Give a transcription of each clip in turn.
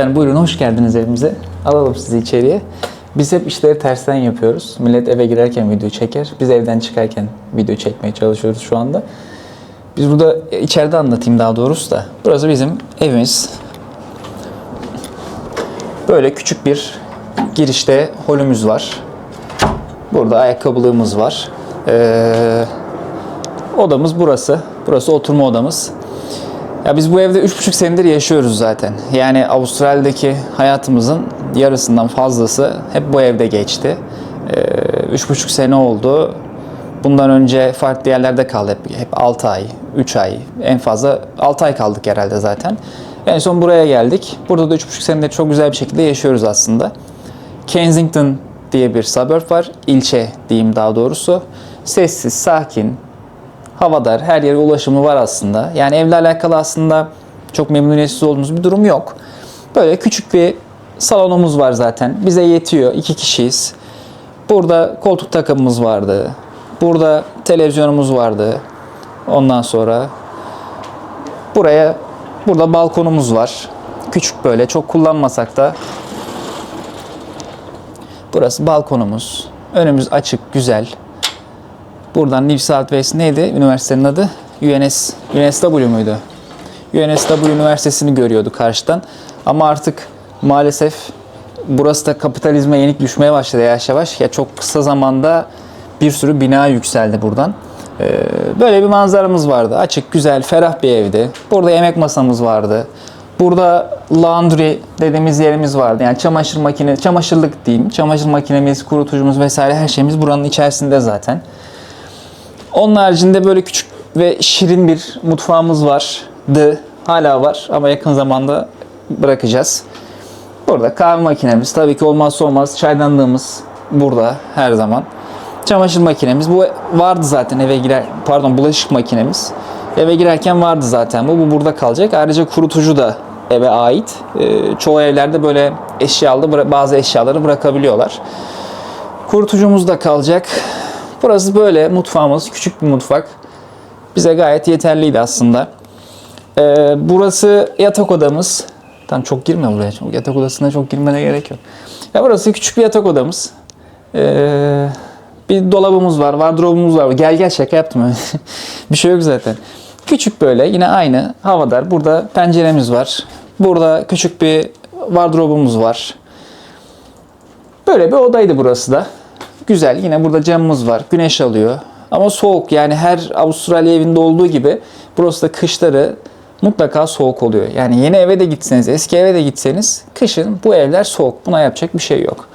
Efendim buyurun hoş geldiniz evimize. Alalım sizi içeriye. Biz hep işleri tersten yapıyoruz. Millet eve girerken video çeker. Biz evden çıkarken video çekmeye çalışıyoruz şu anda. Biz burada e, içeride anlatayım daha doğrusu da. Burası bizim evimiz. Böyle küçük bir girişte holümüz var. Burada ayakkabılığımız var. Ee, odamız burası. Burası oturma odamız. Ya biz bu evde 3,5 senedir yaşıyoruz zaten. Yani Avustralya'daki hayatımızın yarısından fazlası hep bu evde geçti. Ee, 3,5 sene oldu. Bundan önce farklı yerlerde kaldı hep, hep 6 ay, 3 ay, en fazla 6 ay kaldık herhalde zaten. En son buraya geldik. Burada da 3,5 senedir çok güzel bir şekilde yaşıyoruz aslında. Kensington diye bir suburb var. ilçe diyeyim daha doğrusu. Sessiz, sakin, havadar, her yere ulaşımı var aslında. Yani evle alakalı aslında çok memnuniyetsiz olduğumuz bir durum yok. Böyle küçük bir salonumuz var zaten. Bize yetiyor. iki kişiyiz. Burada koltuk takımımız vardı. Burada televizyonumuz vardı. Ondan sonra buraya burada balkonumuz var. Küçük böyle çok kullanmasak da burası balkonumuz. Önümüz açık, güzel. Buradan New South neydi üniversitenin adı? UNS, UNSW muydu? UNSW Üniversitesi'ni görüyordu karşıdan. Ama artık maalesef burası da kapitalizme yenik düşmeye başladı yavaş yavaş. Ya çok kısa zamanda bir sürü bina yükseldi buradan. Ee, böyle bir manzaramız vardı. Açık, güzel, ferah bir evdi. Burada yemek masamız vardı. Burada laundry dediğimiz yerimiz vardı. Yani çamaşır makine, çamaşırlık diyeyim. Çamaşır makinemiz, kurutucumuz vesaire her şeyimiz buranın içerisinde zaten. Onun haricinde böyle küçük ve şirin bir mutfağımız vardı. Hala var ama yakın zamanda bırakacağız. Burada kahve makinemiz, tabii ki olmazsa olmaz çaydanlığımız burada her zaman. Çamaşır makinemiz bu vardı zaten eve girer pardon bulaşık makinemiz. Eve girerken vardı zaten bu. Bu burada kalacak. Ayrıca kurutucu da eve ait. Ee, çoğu evlerde böyle eşyalı bazı eşyaları bırakabiliyorlar. Kurutucumuz da kalacak. Burası böyle mutfağımız. Küçük bir mutfak. Bize gayet yeterliydi aslında. Ee, burası yatak odamız. Tam çok girme buraya. Çok, yatak odasına çok girmene gerek yok. Ya burası küçük bir yatak odamız. Ee, bir dolabımız var, wardrobe'umuz var. Gel gel şaka yaptım. bir şey yok zaten. Küçük böyle yine aynı havadar. Burada penceremiz var. Burada küçük bir wardrobe'umuz var. Böyle bir odaydı burası da. Güzel. Yine burada camımız var. Güneş alıyor. Ama soğuk. Yani her Avustralya evinde olduğu gibi burası da kışları mutlaka soğuk oluyor. Yani yeni eve de gitseniz, eski eve de gitseniz kışın bu evler soğuk. Buna yapacak bir şey yok.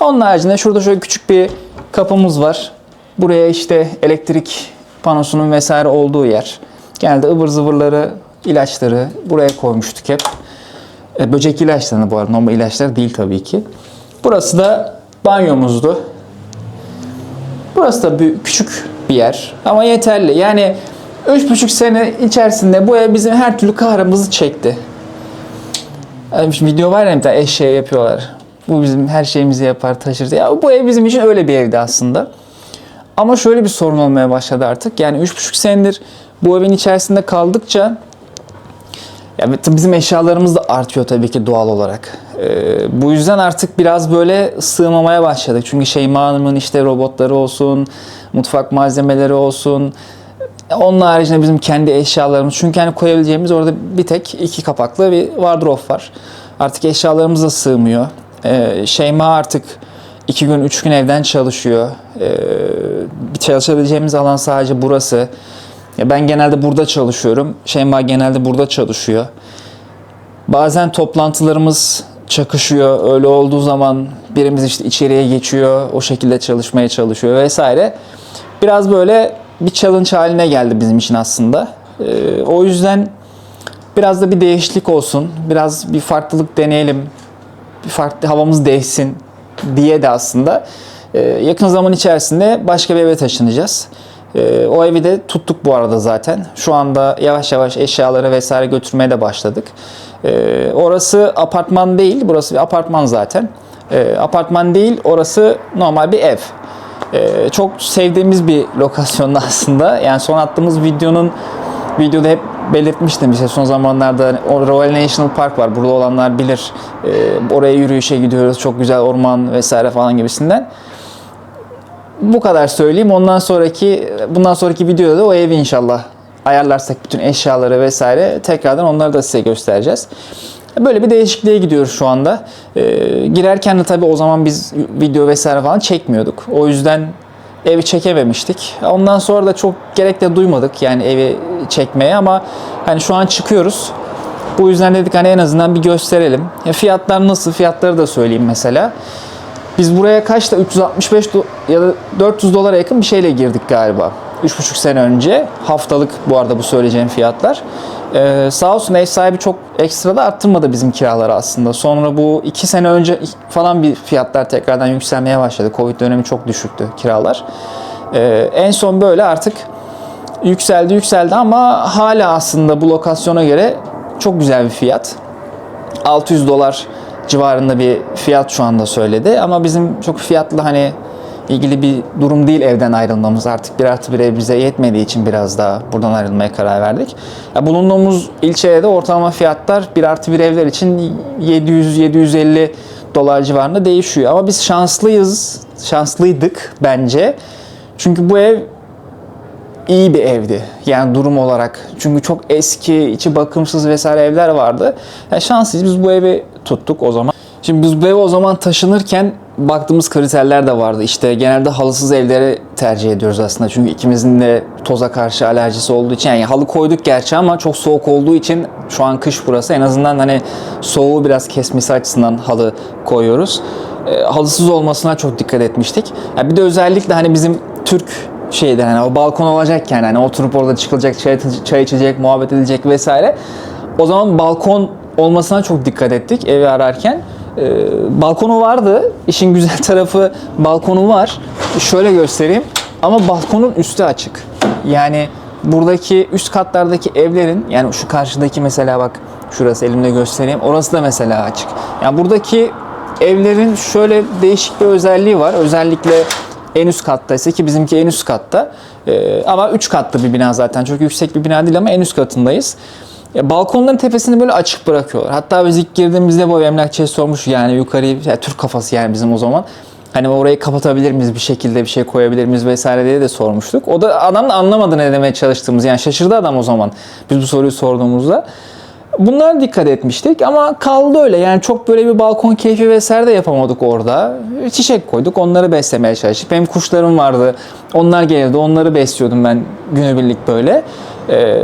Onun haricinde şurada şöyle küçük bir kapımız var. Buraya işte elektrik panosunun vesaire olduğu yer. Genelde ıvır zıvırları, ilaçları buraya koymuştuk hep. E, böcek ilaçlarını bu arada normal ilaçlar değil tabii ki. Burası da banyomuzdu. Burası da büyük, küçük bir yer ama yeterli. Yani 3,5 sene içerisinde bu ev bizim her türlü kahrımızı çekti. Yani video var ya bir tane eşeğe yapıyorlar. Bu bizim her şeyimizi yapar, taşır. Ya bu ev bizim için öyle bir evdi aslında. Ama şöyle bir sorun olmaya başladı artık. Yani 3,5 senedir bu evin içerisinde kaldıkça ya bizim eşyalarımız da artıyor tabii ki doğal olarak. Ee, bu yüzden artık biraz böyle sığmamaya başladık. Çünkü Şeyma Hanım'ın işte robotları olsun, mutfak malzemeleri olsun. Onun haricinde bizim kendi eşyalarımız. Çünkü hani koyabileceğimiz orada bir tek iki kapaklı bir wardrobe var. Artık eşyalarımız da sığmıyor. Ee, Şeyma artık iki gün, üç gün evden çalışıyor. Ee, çalışabileceğimiz alan sadece burası. Ya ben genelde burada çalışıyorum. Şeyma genelde burada çalışıyor. Bazen toplantılarımız çakışıyor. Öyle olduğu zaman birimiz işte içeriye geçiyor. O şekilde çalışmaya çalışıyor vesaire. Biraz böyle bir challenge haline geldi bizim için aslında. Ee, o yüzden biraz da bir değişiklik olsun. Biraz bir farklılık deneyelim. Bir farklı havamız değişsin diye de aslında e, yakın zaman içerisinde başka bir eve taşınacağız. E, o evi de tuttuk bu arada zaten. Şu anda yavaş yavaş eşyaları vesaire götürmeye de başladık. E, orası apartman değil, burası bir apartman zaten. E, apartman değil, orası normal bir ev. E, çok sevdiğimiz bir lokasyonda aslında. Yani son attığımız videonun videoda hep belirtmiştim işte son zamanlarda hani o Royal National Park var. Burada olanlar bilir. Ee, oraya yürüyüşe gidiyoruz. Çok güzel orman vesaire falan gibisinden. Bu kadar söyleyeyim. Ondan sonraki bundan sonraki videoda da o evi inşallah ayarlarsak bütün eşyaları vesaire tekrardan onları da size göstereceğiz. Böyle bir değişikliğe gidiyoruz şu anda. Ee, girerken de tabii o zaman biz video vesaire falan çekmiyorduk. O yüzden evi çekememiştik. Ondan sonra da çok gerek de duymadık yani evi çekmeye ama hani şu an çıkıyoruz. Bu yüzden dedik hani en azından bir gösterelim. Ya fiyatlar nasıl? Fiyatları da söyleyeyim mesela. Biz buraya kaçta 365 do- ya da 400 dolara yakın bir şeyle girdik galiba. 3,5 sene önce. Haftalık bu arada bu söyleyeceğim fiyatlar. Ee, sağ olsun ev sahibi çok ekstra da arttırmadı bizim kiraları aslında. Sonra bu 2 sene önce falan bir fiyatlar tekrardan yükselmeye başladı. Covid dönemi çok düşüktü kiralar. Ee, en son böyle artık yükseldi yükseldi ama hala aslında bu lokasyona göre çok güzel bir fiyat. 600 dolar civarında bir fiyat şu anda söyledi. Ama bizim çok fiyatla hani ilgili bir durum değil evden ayrılmamız. Artık bir artı bir ev bize yetmediği için biraz daha buradan ayrılmaya karar verdik. Ya bulunduğumuz ilçede de ortalama fiyatlar bir artı bir evler için 700-750 dolar civarında değişiyor. Ama biz şanslıyız, şanslıydık bence. Çünkü bu ev iyi bir evdi. Yani durum olarak. Çünkü çok eski, içi bakımsız vesaire evler vardı. Yani şanslıyız. Biz bu evi tuttuk o zaman. Şimdi biz bu eve o zaman taşınırken baktığımız kriterler de vardı. İşte genelde halısız evleri tercih ediyoruz aslında. Çünkü ikimizin de toza karşı alerjisi olduğu için. Yani halı koyduk gerçi ama çok soğuk olduğu için şu an kış burası. En azından hani soğuğu biraz kesmesi açısından halı koyuyoruz. E, halısız olmasına çok dikkat etmiştik. Yani bir de özellikle hani bizim Türk şeyden hani o balkon olacak yani hani oturup orada çıkılacak çay, çay içecek, muhabbet edilecek vesaire. O zaman balkon olmasına çok dikkat ettik evi ararken. Ee, balkonu vardı. İşin güzel tarafı balkonu var. Şöyle göstereyim. Ama balkonun üstü açık. Yani buradaki üst katlardaki evlerin yani şu karşıdaki mesela bak şurası elimde göstereyim. Orası da mesela açık. Yani buradaki evlerin şöyle değişik bir özelliği var. Özellikle en üst kattaysa ki bizimki en üst katta. Ee, ama 3 katlı bir bina zaten. Çok yüksek bir bina değil ama en üst katındayız. Ya, balkonların tepesini böyle açık bırakıyorlar. Hatta biz ilk girdiğimizde bu emlakçıya sormuş yani yukarıyı, yani Türk kafası yani bizim o zaman. Hani orayı kapatabilir miyiz bir şekilde bir şey koyabilir miyiz vesaire diye de sormuştuk. O da adam da anlamadı ne demeye çalıştığımız. Yani şaşırdı adam o zaman biz bu soruyu sorduğumuzda. Bunlara dikkat etmiştik ama kaldı öyle. Yani çok böyle bir balkon keyfi vesaire de yapamadık orada. Çiçek koyduk, onları beslemeye çalıştık. Benim kuşlarım vardı. Onlar geldi, onları besliyordum ben günübirlik böyle. Ee,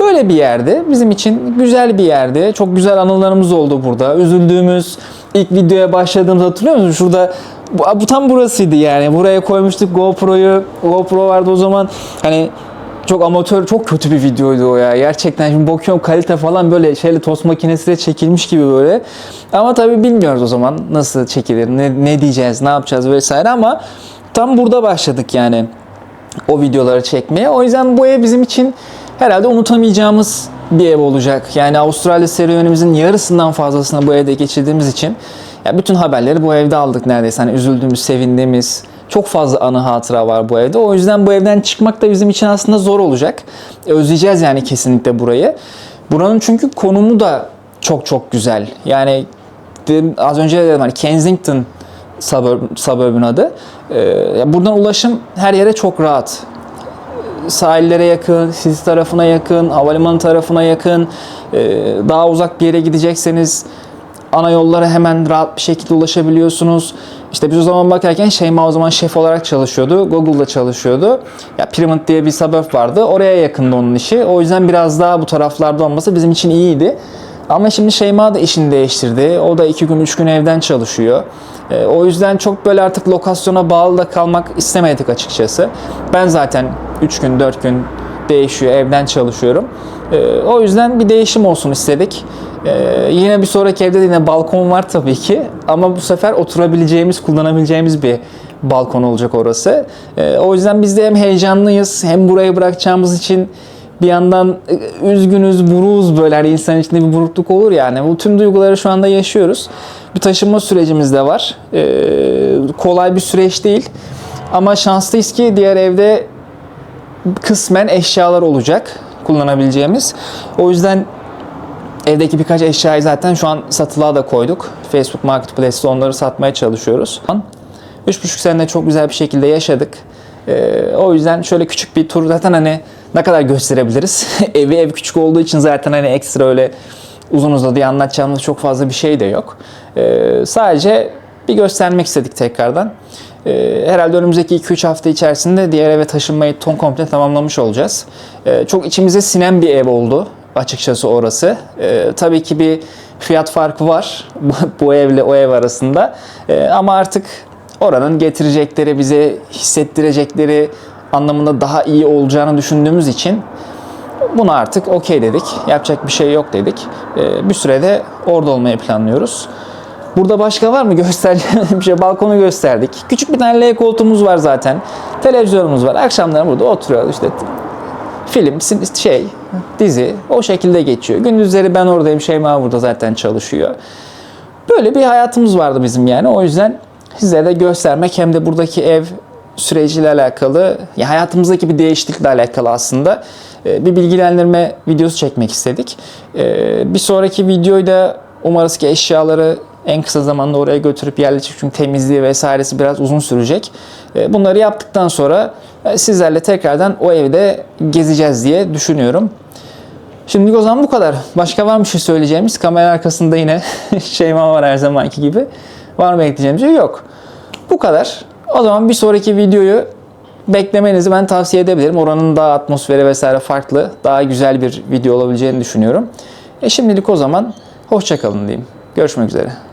böyle bir yerde. Bizim için güzel bir yerde. Çok güzel anılarımız oldu burada. Üzüldüğümüz ilk videoya başladığımızı hatırlıyor musun? Şurada bu, bu tam burasıydı yani. Buraya koymuştuk GoPro'yu. GoPro vardı o zaman. Hani çok amatör, çok kötü bir videoydu o ya. Gerçekten şimdi bakıyorum kalite falan böyle şeyle tost makinesiyle çekilmiş gibi böyle. Ama tabii bilmiyoruz o zaman nasıl çekilir, ne, ne diyeceğiz, ne yapacağız vesaire ama tam burada başladık yani o videoları çekmeye. O yüzden bu ev bizim için herhalde unutamayacağımız bir ev olacak. Yani Avustralya serüvenimizin yarısından fazlasını bu evde geçirdiğimiz için ya bütün haberleri bu evde aldık neredeyse. Hani üzüldüğümüz, sevindiğimiz, çok fazla anı hatıra var bu evde. O yüzden bu evden çıkmak da bizim için aslında zor olacak. Özleyeceğiz yani kesinlikle burayı. Buranın çünkü konumu da çok çok güzel. Yani az önce de dedim hani Kensington suburb, suburb'un adı. Ee, buradan ulaşım her yere çok rahat sahillere yakın, siz tarafına yakın, havalimanı tarafına yakın, e, daha uzak bir yere gidecekseniz ana yollara hemen rahat bir şekilde ulaşabiliyorsunuz. İşte biz o zaman bakarken Şeyma o zaman şef olarak çalışıyordu. Google'da çalışıyordu. Ya Pyramid diye bir suburb vardı. Oraya yakındı onun işi. O yüzden biraz daha bu taraflarda olması bizim için iyiydi. Ama şimdi Şeyma da işini değiştirdi. O da iki gün, üç gün evden çalışıyor. E, o yüzden çok böyle artık lokasyona bağlı da kalmak istemedik açıkçası. Ben zaten 3 gün, 4 gün değişiyor, evden çalışıyorum. E, o yüzden bir değişim olsun istedik. E, yine bir sonraki evde de yine balkon var tabii ki. Ama bu sefer oturabileceğimiz, kullanabileceğimiz bir balkon olacak orası. O yüzden biz de hem heyecanlıyız, hem burayı bırakacağımız için bir yandan e, üzgünüz, buruz böyle hani insan içinde bir burukluk olur yani. Bu tüm duyguları şu anda yaşıyoruz. Bir taşınma sürecimiz de var. Ee, kolay bir süreç değil. Ama şanslıyız ki diğer evde kısmen eşyalar olacak kullanabileceğimiz. O yüzden evdeki birkaç eşyayı zaten şu an satılığa da koyduk. Facebook Marketplace'te onları satmaya çalışıyoruz. 3,5 senede çok güzel bir şekilde yaşadık. Ee, o yüzden şöyle küçük bir tur zaten hani ne kadar gösterebiliriz? Evi ev küçük olduğu için zaten hani ekstra öyle uzun uzadıya anlatacağımız çok fazla bir şey de yok. Ee, sadece bir göstermek istedik tekrardan. Ee, herhalde önümüzdeki 2-3 hafta içerisinde diğer eve taşınmayı ton komple tamamlamış olacağız. Ee, çok içimize sinen bir ev oldu açıkçası orası. Ee, tabii ki bir fiyat farkı var bu evle o ev arasında. Ee, ama artık oranın getirecekleri, bize hissettirecekleri anlamında daha iyi olacağını düşündüğümüz için Buna artık okey dedik. Yapacak bir şey yok dedik. Ee, bir sürede orada olmayı planlıyoruz. Burada başka var mı göstereceğim bir şey? Balkonu gösterdik. Küçük bir tane L koltuğumuz var zaten. Televizyonumuz var. Akşamları burada oturuyoruz işte film, şey, dizi o şekilde geçiyor. Gündüzleri ben oradayım. Şeyma burada zaten çalışıyor. Böyle bir hayatımız vardı bizim yani. O yüzden size de göstermek hem de buradaki ev süreciyle alakalı, ya hayatımızdaki bir değişiklikle alakalı aslında e, bir bilgilendirme videosu çekmek istedik. E, Bir sonraki videoyu da umarız ki eşyaları en kısa zamanda oraya götürüp yerleşecek çünkü temizliği vesairesi biraz uzun sürecek. E, Bunları yaptıktan sonra sizlerle tekrardan o evde gezeceğiz diye düşünüyorum. Şimdi o zaman bu kadar. Başka var mı şey söyleyeceğimiz? Kamera arkasında yine Şeyma var her zamanki gibi. Var mı ekleyeceğimiz şey? Yok. Bu kadar. O zaman bir sonraki videoyu beklemenizi ben tavsiye edebilirim. Oranın daha atmosferi vesaire farklı. Daha güzel bir video olabileceğini düşünüyorum. E şimdilik o zaman hoşçakalın diyeyim. Görüşmek üzere.